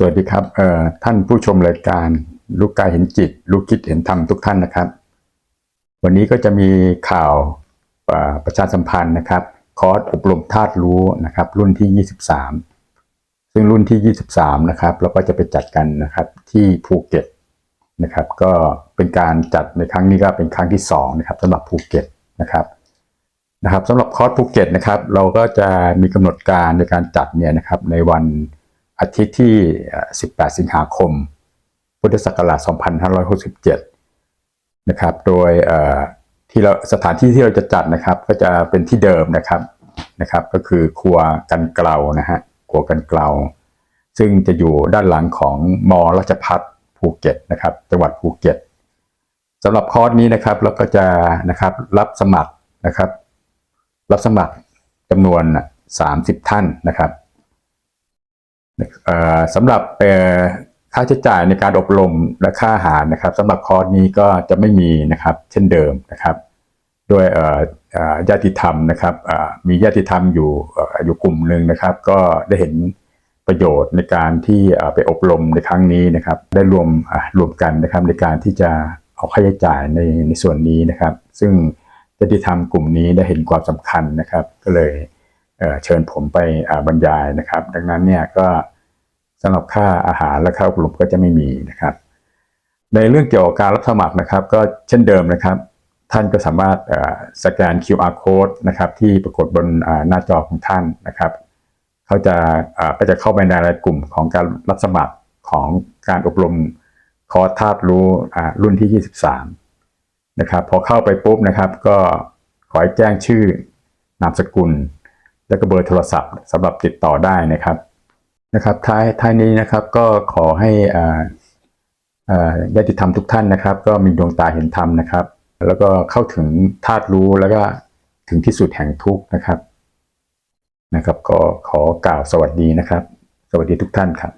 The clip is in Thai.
สวัสดีครับเอ่อท่านผู้ชมรายการลูกกายเห็นจิต ลูกคิดเห็นธรรมทุกท่านนะครับ วันนี้ก็จะมีข่าวประชาสัมพันธ์นะครับ คอร์สอบรมธาตุรู้นะครับ รุ่นที่ 23 ซึ่งรุ่นที่ 23 นะครับเราก็จะไปจัดกันนะครับที่ภูเก็ตนะครับ ก็เป็นการจัดในครั้งนี้ก็เป็นครั้งที่2นะครับสำหรับภูเก็ตนะครับนะครับสำหรับคอร์สภูเก็ตนะครับ เราก็จะมีกำหนดการในการจัดเนี่ยนะครับในวัน อาทิตย์ที่ 18 สิงหาคม พุทธศักราช 2567 นะครับ โดยที่เราสถานที่ที่เราจะจัดนะครับ ก็จะเป็นที่เดิมนะครับนะครับ ก็คือครัวกันเกลานะฮะครัวกันเกลาซึ่งจะอยู่ด้านหลังของมอราชพัฒภูเก็ตนะครับ จังหวัดภูเก็ตสำหรับคอร์สนี้นะครับเราก็จะนะครับรับสมัครนะครับ รับสมัครจำนวน 30 ท่านนะครับ สำหรับค่าใช้จ่ายในการอบรมและค่าอาหารนะครับสำหรับคอร์สนี้ก็จะไม่มีนะครับ เช่นเดิมนะครับด้วยญาติธรรมนะครับมีญาติธรรมอยู่อยู่กลุ่มหนึ่งนะครับ ก็ได้เห็นประโยชน์ในการที่ไปอบรมในครั้งนี้นะครับ ได้รวมรวมกันนะครับในการที่จะเอาค่าใช้จ่ายในในส่วนนี้นะครับ ซึ่งญาติธรรมกลุ่มนี้ได้เห็นความสำคัญนะครับ ก็เลย เเชิญผมไปบรรยายนะครับ ดังนั้นเนี่ยก็สำหรับค่าอาหารและค่าอบรมก็จะไม่มีนะครับ ในเรื่องเกี่ยวกับการรับสมัครนะครับ ก็เช่นเดิมนะครับ ท่านก็สามารถสแกน QR code นะครับที่ปรากฏบนหน้าจอของท่านนะครับเขาจะก็จะเข้าไปในรายกลุ่มของการรับสมัครของการอบรมคอร์สธาตุรู้รุ่นที่ 23 นะครับ พอเข้าไปปุ๊บนะครับ ก็ขอให้แจ้งชื่อนามสกุล แล้วก็เบอร์โทรศัพท์สำหรับติดต่อได้นะครับนะครับท้ายท้ายนี้นะครับก็ขอให้อ่าอ่าญาติธรรมทุกท่านนะครับ ก็มีดวงตาเห็นธรรมนะครับ แล้วก็เข้าถึงธาตุรู้แล้วก็ถึงที่สุดแห่งทุกข์นะครับนะครับ ก็ขอกล่าวสวัสดีนะครับ สวัสดีทุกท่านครับ